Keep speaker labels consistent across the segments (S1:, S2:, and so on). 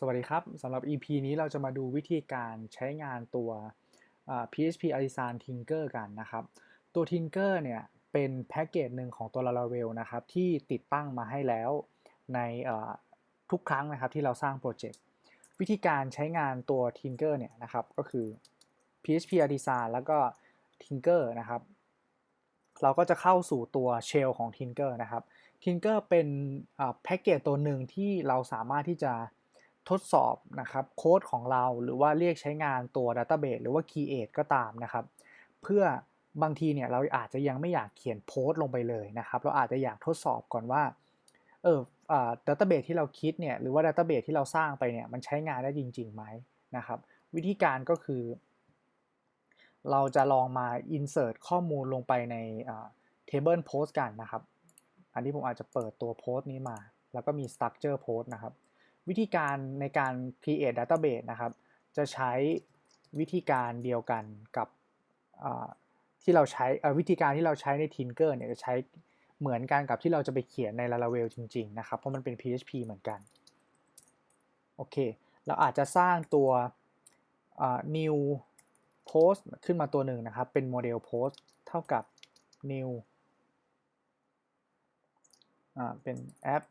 S1: สวัสดีครับสำหรับ EP นี้เราจะมาดูวิธีการใช้งานตัว PHP Artisan Tinker กันนะครับ ตัว Tinker เนี่ยเป็นแพ็กเกจหนึ่งของตัว Laravel นะครับที่ติดตั้งมาให้แล้วในทุกครั้งนะครับที่เราสร้างโปรเจกต์วิธีการใช้งานตัว Tinker เนี่ยนะครับก็คือ PHP Artisan แล้วก็ Tinker นะครับ เราก็จะเข้าสู่ตัว Shell ของ Tinker นะครับ Tinker เป็นแพ็กเกจตัวหนึ่งที่เราสามารถที่จะ ทดสอบนะครับโค้ดของเราหรือว่าเรียกใช้งานตัว Database หรือว่า Create ก็ตามนะครับ เพื่อบางทีเนี่ยเราอาจจะยังไม่อยากเขียนโพสต์ลงไปเลยนะครับ เราอาจจะอยากทดสอบก่อนว่าเออดัตเตอร์เบสที่เราคิดเนี่ยหรือว่าดัตเตอร์เบสที่เราสร้างไปเนี่ยมันใช้งานได้จริงๆไหมนะครับ วิธีการก็คือ เราจะลองมา insert ข้อมูลลงไปใน table post กันนะครับ อันนี้ผมอาจจะเปิดตัวโพสต์นี้มา แล้วก็มี structure post นะครับ วิธีการในการ create database นะครับ จะใช้วิธีการเดียวกันกับที่เราใช้วิธีการที่เราใช้ใน Tinker เนี่ยจะใช้เหมือนกันกับที่เราจะไปเขียนใน Laravel จริง ๆ นะครับ เพราะมันเป็น PHP เหมือนกัน โอเค เราอาจจะสร้างตัว new post ขึ้นมาตัวหนึ่งนะครับ เป็นโมเดล post เท่ากับ new เป็น app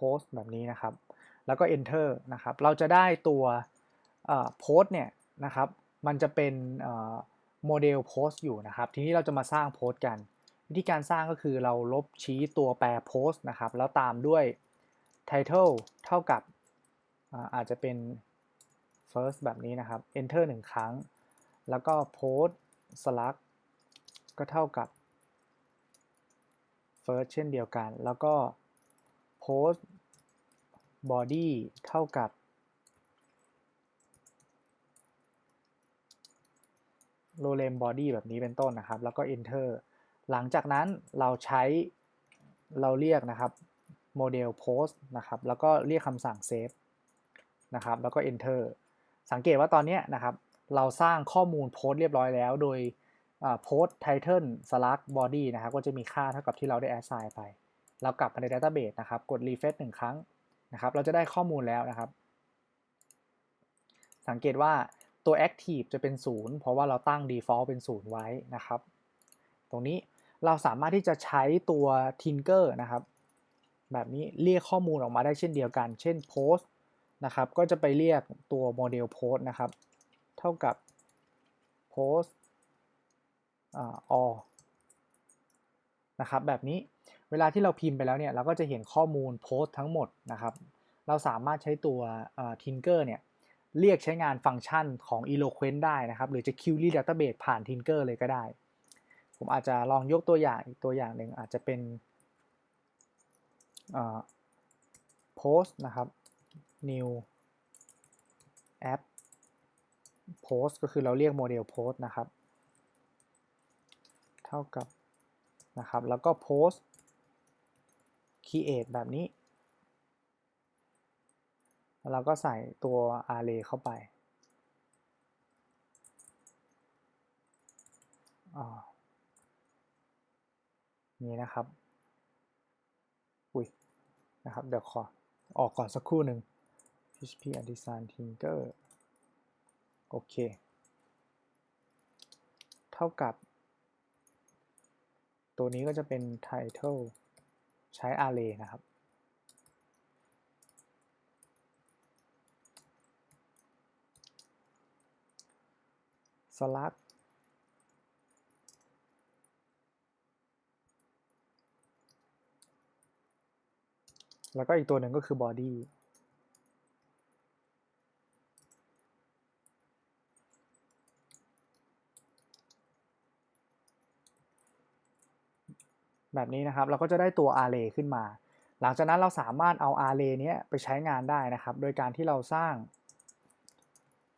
S1: post แบบนี้นะครับ แล้วก็ enter นะครับ เราจะได้ตัวโพสเนี่ยนะครับ มันจะเป็นโมเดลโพสอยู่นะครับ ทีนี้เราจะมาสร้างโพสกัน วิธีการสร้างก็คือเราลบชี้ตัวแปรโพสนะครับ แล้วตามด้วย title เท่ากับอาจจะเป็น first แบบนี้นะครับ enter หนึ่งครั้ง แล้วก็ post slug ก็เท่ากับ first เช่นเดียวกัน แล้วก็ post body เท่ากับ l o w l e m body แบบนี้เป็นต้นนะครับ แล้วก็ enter หลังจากนั้นเราใช้เราเรียกนะครับโมเดล post นะครับ แล้วก็เรียกคำสั่ง save นะครับ แล้วก็ enter สังเกตว่าตอนนี้นะครับ เราสร้างข้อมูลโพสเรียบร้อยแล้ว โดย post title slug body นะครับ ก็จะมีค่าเท่ากับที่เราได้ assign ไป เรากลับมาใน Database นะครับ กด refresh หนึ่งครั้งนะครับ เราจะได้ข้อมูลแล้วนะครับ สังเกตว่าตัว active จะเป็น 0 เพราะว่าเราตั้ง default เป็น 0 ไว้นะครับ ตรงนี้เราสามารถที่จะใช้ตัว tinker นะครับ แบบนี้เรียกข้อมูลออกมาได้เช่นเดียวกัน เช่น post นะครับ ก็จะไปเรียกตัวโมเดล post นะครับ เท่ากับ post อ่า all นะครับ แบบนี้ เวลาที่เราพิมพ์ไปแล้วเนี่ยเราก็จะเห็นข้อมูลโพสต์ทั้งหมดนะครับ เราสามารถใช้ตัว Tinker เนี่ยเรียกใช้งานฟังก์ชันของ Eloquent ได้นะครับ หรือจะ query database ผ่าน Tinker เลยก็ได้ ผมอาจจะลองยกตัวอย่างอีกตัวอย่างหนึ่งอาจจะเป็น post นะครับ new app post ก็คือเราเรียกโมเดล post นะครับ เท่ากับนะครับ แล้วก็ post create แบบนี้ แล้วเราก็ใส่ตัว array เข้าไปนี่นะครับ อุ้ย นะครับ เดี๋ยวขอ ออกก่อนสักครู่หนึ่ง php artisan tinker โอเค เท่ากับ ตัวนี้ก็จะเป็น title ใช้ array นะครับ slug แล้วก็อีกตัวหนึ่งก็คือ body แบบนี้นะครับ เราก็จะได้ตัว array ขึ้นมา หลังจากนั้นเราสามารถเอา array นี้ไปใช้งานได้นะครับ โดยการที่เราสร้าง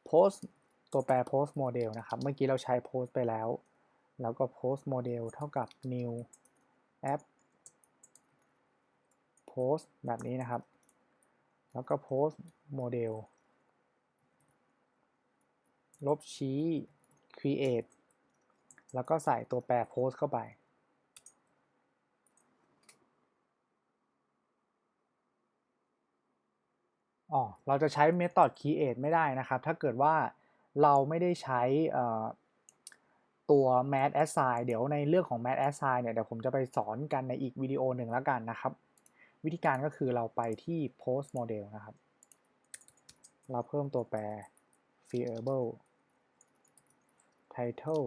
S1: post ตัวแปร post model นะครับ เมื่อกี้เราใช้ post ไปแล้ว แล้วก็ post model เท่ากับ new app post แบบนี้นะครับ แล้วก็ post model ลบชี้ create แล้วก็ใส่ตัวแปร post เข้าไป อ๋อเราจะใช้ method create ไม่ได้นะครับ ถ้าเกิดว่าเราไม่ได้ใช้ตัว math assign เดี๋ยวในเรื่องของ math assign เนี่ยเดี๋ยวผมจะไปสอนกันในอีกวิดีโอหนึ่งแล้วกันนะครับ วิธีการก็คือเราไปที่ post model นะครับ เราเพิ่มตัวแปร variable title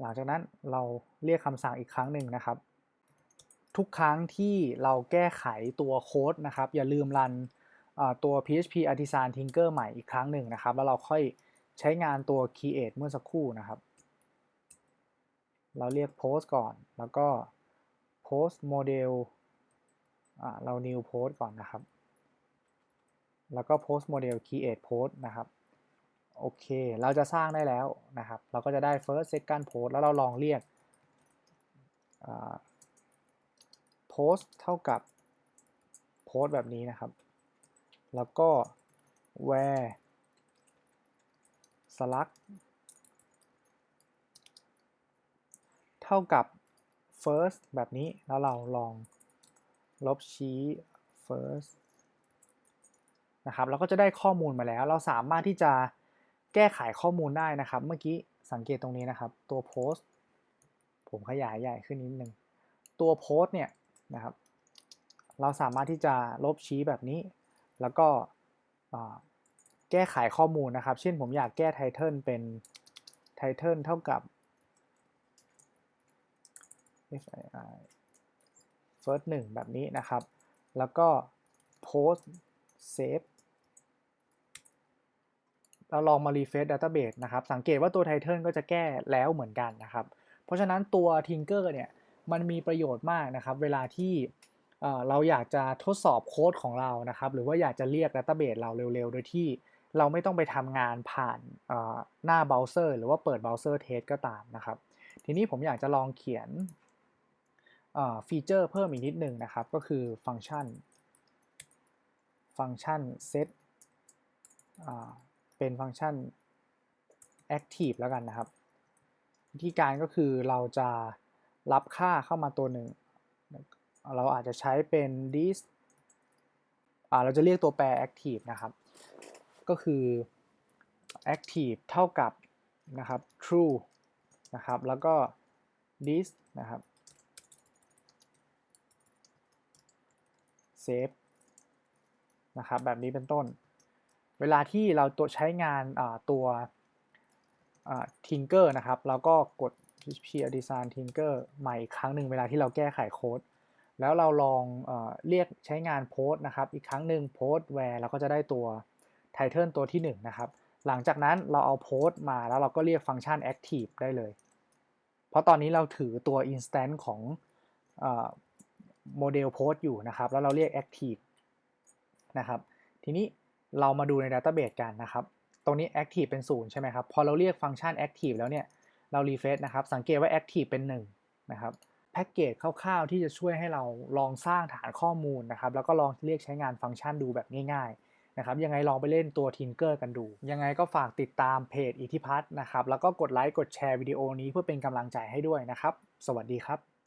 S1: หลังจากนั้นเราเรียกคำสั่งอีกครั้งหนึ่งนะครับ ทุกครั้งที่เราแก้ไขตัวโค้ดนะครับ อย่าลืมรันตัว PHP Artisan Tinker ใหม่อีกครั้งหนึ่งนะครับ แล้วเราค่อยใช้งานตัว create เมื่อสักครู่นะครับ เราเรียก post ก่อน แล้วก็ post model เรา new post ก่อนนะครับ แล้วก็ post model create post นะครับ โอเค เราจะสร้างได้แล้วนะครับ เราก็จะได้ first second post แล้วเราลองเรียก post เท่ากับ post แบบนี้นะครับ แล้วก็ where slug เท่ากับ first แบบนี้ แล้วเราลองลบชี้ first นะครับ เราก็จะได้ข้อมูลมาแล้ว เราสามารถที่จะ แก้ไขข้อมูลได้นะครับ เมื่อกี้สังเกตตรงนี้นะครับ ตัวโพสต์ผมขยายใหญ่ขึ้นนิดนึง ตัวโพสต์เนี่ยนะครับ เราสามารถที่จะลบชี้แบบนี้ แล้วก็แก้ไขข้อมูลนะครับ เช่นผมอยากแก้ไทเทิลเป็นไทเทิลเท่ากับ first 1แบบนี้นะครับ แล้วก็ post save เราลองมา refresh database นะครับ สังเกตว่าตัว title ก็จะแก้แล้วเหมือนกันนะครับ เพราะฉะนั้นตัว tinker เนี่ยมันมีประโยชน์มากนะครับ เวลาที่เราอยากจะทดสอบโค้ดของเรานะครับ หรือว่าอยากจะเรียก database เราเร็วๆ โดยที่เราไม่ต้องไปทำงานผ่านหน้าเบราว์เซอร์ หรือว่าเปิดเบราว์เซอร์เทสก็ตามนะครับ ทีนี้ผมอยากจะลองเขียนฟีเจอร์เพิ่มอีกนิดหนึ่งนะครับ ก็คือฟังก์ชัน ฟังก์ชัน set เป็นฟังก์ชัน active แล้วกันนะครับ วิธีการก็คือเราจะรับค่าเข้ามาตัวหนึ่ง เราอาจจะใช้เป็น this เราจะเรียกตัวแปร active นะครับ ก็คือ active เท่ากับนะครับ true นะครับ แล้วก็ this นะครับ save นะครับ แบบนี้เป็นต้น เวลาที่เราตัวใช้งานตัว Tinker นะครับแล้วก็กด PHP Artisan Tinker ใหม่อีกครั้งหนึ่งเวลาที่เราแก้ไขโค้ด แล้วเราลองเอเรียกใช้งานโพสนะครับ อีกครั้งหนึ่งโพสแวร์เราก็จะได้ตัว Title ตัวที่ 1 นะครับ หลังจากนั้นเราเอาโพสมาแล้วเราก็เรียกฟังก์ชัน Active ได้เลย เพราะตอนนี้เราถือตัว instance ของโมเดลโพสอยู่นะครับ แล้วเราเรียก Active นะครับ ทีนี้ เรามาดูใน Database กันนะครับ ตรงนี้ Active เป็น 0 ใช่ไหมครับ พอเราเรียกฟังก์ชัน Active แล้วเนี่ย เรา refresh นะครับ สังเกตว่า Active เป็น 1 นะครับ แพ็กเกจคร่าวๆ ที่จะช่วยให้เราลองสร้างฐานข้อมูลนะครับ แล้วก็ลองเรียกใช้งานฟังก์ชันดูแบบง่ายๆ นะครับ ยังไงลองไปเล่นตัว Tinker กันดู ยังไงก็ฝากติดตามเพจอิทธิพัฒน์นะครับ แล้วก็กดไลค์ กดแชร์วิดีโอนี้เพื่อเป็นกำลังใจให้ด้วยนะครับ สวัสดีครับ